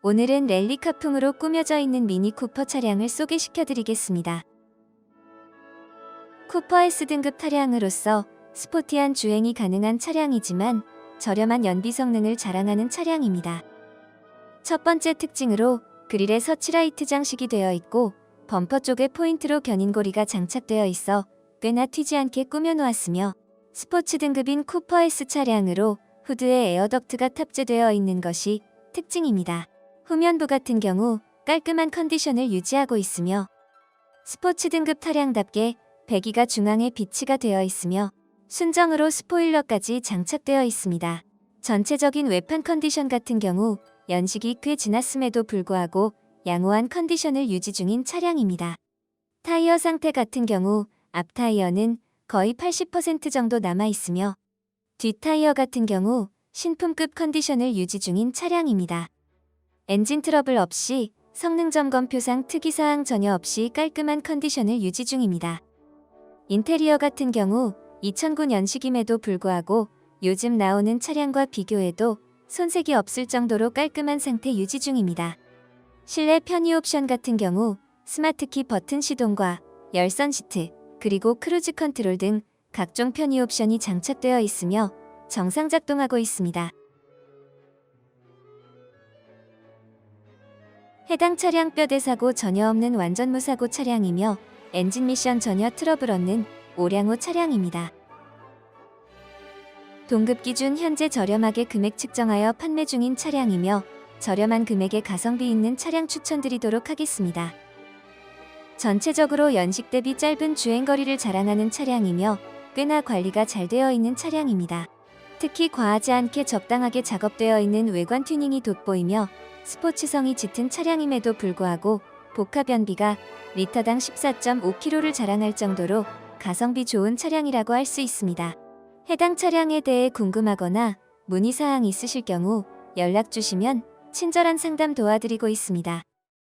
오늘은 랠리카풍으로 꾸며져 있는 미니 쿠퍼 차량을 소개시켜 드리겠습니다. 쿠퍼 S등급 차량으로서 스포티한 주행이 가능한 차량이지만 저렴한 연비 성능을 자랑하는 차량입니다. 첫 번째 특징으로 그릴에 서치라이트 장식이 되어 있고 범퍼 쪽에 포인트로 견인고리가 장착되어 있어 꽤나 튀지 않게 꾸며놓았으며 스포츠 등급인 쿠퍼 S 차량으로 후드에 에어덕트가 탑재되어 있는 것이 특징입니다. 후면부 같은 경우 깔끔한 컨디션을 유지하고 있으며 스포츠 등급 차량답게 배기가 중앙에 비치가 되어 있으며 순정으로 스포일러까지 장착되어 있습니다. 전체적인 외판 컨디션 같은 경우 연식이 꽤 지났음에도 불구하고 양호한 컨디션을 유지 중인 차량입니다. 타이어 상태 같은 경우 앞 타이어는 거의 80% 정도 남아 있으며 뒷 타이어 같은 경우 신품급 컨디션을 유지 중인 차량입니다. 엔진 트러블 없이 성능 점검표상 특이사항 전혀 없이 깔끔한 컨디션을 유지 중입니다. 인테리어 같은 경우 2009년식임에도 불구하고 요즘 나오는 차량과 비교해도 손색이 없을 정도로 깔끔한 상태 유지 중입니다. 실내 편의 옵션 같은 경우 스마트키 버튼 시동과 열선 시트, 그리고 크루즈 컨트롤 등 각종 편의 옵션이 장착되어 있으며 정상 작동하고 있습니다. 해당 차량 뼈대 사고 전혀 없는 완전 무사고 차량이며 엔진 미션 전혀 트러블 없는 오량호 차량입니다. 동급 기준 현재 저렴하게 금액 측정하여 판매 중인 차량이며 저렴한 금액에 가성비 있는 차량 추천드리도록 하겠습니다. 전체적으로 연식 대비 짧은 주행거리를 자랑하는 차량이며 꽤나 관리가 잘 되어 있는 차량입니다. 특히 과하지 않게 적당하게 작업되어 있는 외관 튜닝이 돋보이며 스포츠성이 짙은 차량임에도 불구하고 복합 연비가 리터당 14.5km를 자랑할 정도로 가성비 좋은 차량이라고 할 수 있습니다. 해당 차량에 대해 궁금하거나 문의사항 있으실 경우 연락 주시면 친절한 상담 도와드리고 있습니다.